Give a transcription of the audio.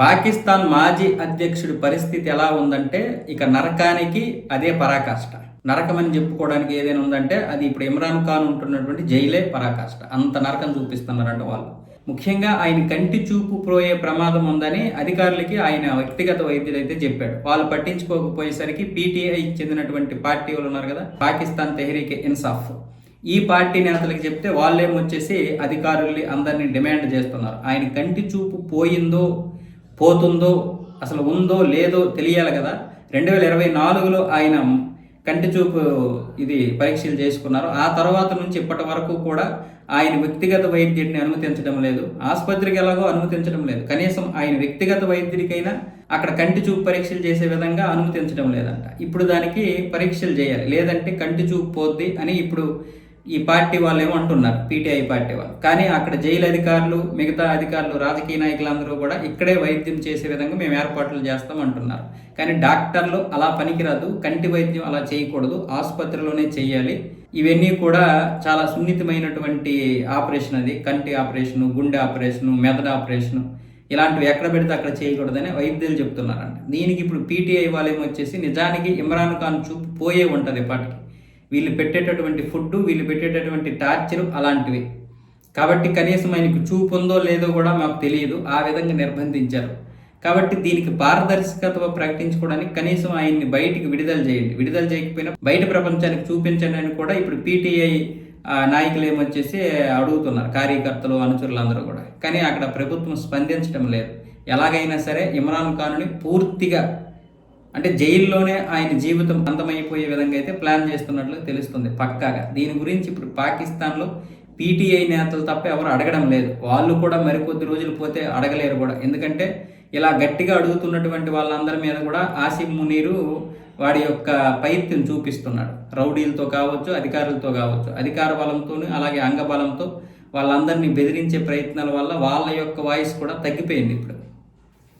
పాకిస్తాన్ మాజీ అధ్యక్షుడి పరిస్థితి ఎలా ఉందంటే ఇక నరకానికి అదే పరాకాష్ట. నరకం అని చెప్పుకోవడానికి ఏదైనా ఉందంటే అది ఇప్పుడు ఇమ్రాన్ ఖాన్ ఉంటున్నటువంటి జైలే పరాకాష్ట. అంత నరకం చూపిస్తున్నారంట వాళ్ళు. ముఖ్యంగా ఆయన కంటి చూపు పోయే ప్రమాదం ఉందని అధికారులకి ఆయన వ్యక్తిగత వైద్యులు అయితే చెప్పాడు వాళ్ళు పట్టించుకోకపోయేసరికి పీటీఐ చెందినటువంటి పార్టీ వాళ్ళు ఉన్నారు కదా పాకిస్తాన్ తెహరీకే ఇన్సాఫ్. ఈ పార్టీ నేతలకు చెప్తే వాళ్ళేమొచ్చేసి అధికారుల్ని అందరినీ డిమాండ్ చేస్తున్నారు. ఆయన కంటి చూపు పోయిందో పోతుందో అసలు ఉందో లేదో తెలియాలి కదా. రెండు వేల ఇరవై నాలుగులో ఆయన కంటి చూపు ఇది పరీక్షలు చేసుకున్నారు. ఆ తర్వాత నుంచి ఇప్పటి వరకు కూడా ఆయన వ్యక్తిగత వైద్యుడిని అనుమతించడం లేదు. ఆసుపత్రికి ఎలాగో అనుమతించడం లేదు. కనీసం ఆయన వ్యక్తిగత వైద్యుడికైనా అక్కడ కంటి చూపు పరీక్షలు చేసే విధంగా అనుమతించడం లేదంట. ఇప్పుడు దానికి పరీక్షలు చేయాలి. లేదంటే కంటి చూపు పోద్ది అని ఇప్పుడు ఈ పార్టీ వాళ్ళు ఏమో అంటున్నారు పీటీఐ పార్టీ వాళ్ళు. కానీ అక్కడ జైలు అధికారులు మిగతా అధికారులు రాజకీయ నాయకులందరూ కూడా ఇక్కడే వైద్యం చేసే విధంగా మేము ఏర్పాట్లు చేస్తాం అంటున్నారు. కానీ డాక్టర్లు అలా పనికిరాదు కంటి వైద్యం అలా చేయకూడదు ఆసుపత్రిలోనే చేయాలి. ఇవన్నీ కూడా చాలా సున్నితమైనటువంటి ఆపరేషన్ అది. కంటి ఆపరేషను గుండె ఆపరేషను మెదడు ఆపరేషను ఇలాంటివి ఎక్కడ పెడితే అక్కడ చేయకూడదని వైద్యులు చెప్తున్నారంట. దీనికి ఇప్పుడు పీటీఐ వాళ్ళు వచ్చేసి నిజానికి ఇమ్రాన్ ఖాన్ చూపు పోయే ఉంటుంది ఇప్పటికి. వీళ్ళు పెట్టేటటువంటి ఫుడ్ వీళ్ళు పెట్టేటటువంటి టార్చర్ అలాంటివి. కాబట్టి కనీసం ఆయనకు చూపు ఉందో లేదో కూడా మాకు తెలియదు. ఆ విధంగా నిర్బంధించారు. కాబట్టి దీనికి పారదర్శకత ప్రకటించుకోవడానికి కనీసం ఆయన్ని బయటికి విడుదల చేయండి. విడుదల చేయకపోయినా బయట ప్రపంచానికి చూపించండి అని కూడా ఇప్పుడు పీటీఐ నాయకులు ఏమొచ్చేసి అడుగుతున్నారు. కార్యకర్తలు అనుచరులు అందరూ కూడా. కానీ అక్కడ ప్రభుత్వం స్పందించడం లేదు. ఎలాగైనా సరే ఇమ్రాన్ ఖాన్ని పూర్తిగా అంటే జైల్లోనే ఆయన జీవితం అంతమైపోయే విధంగా అయితే ప్లాన్ చేస్తున్నట్లు తెలుస్తుంది పక్కాగా. దీని గురించి ఇప్పుడు పాకిస్తాన్లో పీటీఐ నేతలు తప్ప ఎవరు అడగడం లేదు. వాళ్ళు కూడా మరికొద్ది రోజులు పోతే అడగలేరు కూడా. ఎందుకంటే ఇలా గట్టిగా అడుగుతున్నటువంటి వాళ్ళందరి మీద కూడా ఆసిఫ్ మునీరు వాడి యొక్క పైత్యం చూపిస్తున్నాడు. రౌడీలతో కావచ్చు అధికారులతో కావచ్చు. అధికార బలంతో అలాగే అంగబలంతో వాళ్ళందరినీ బెదిరించే ప్రయత్నాల వల్ల వాళ్ళ యొక్క వాయిస్ కూడా తగ్గిపోయింది ఇప్పుడు.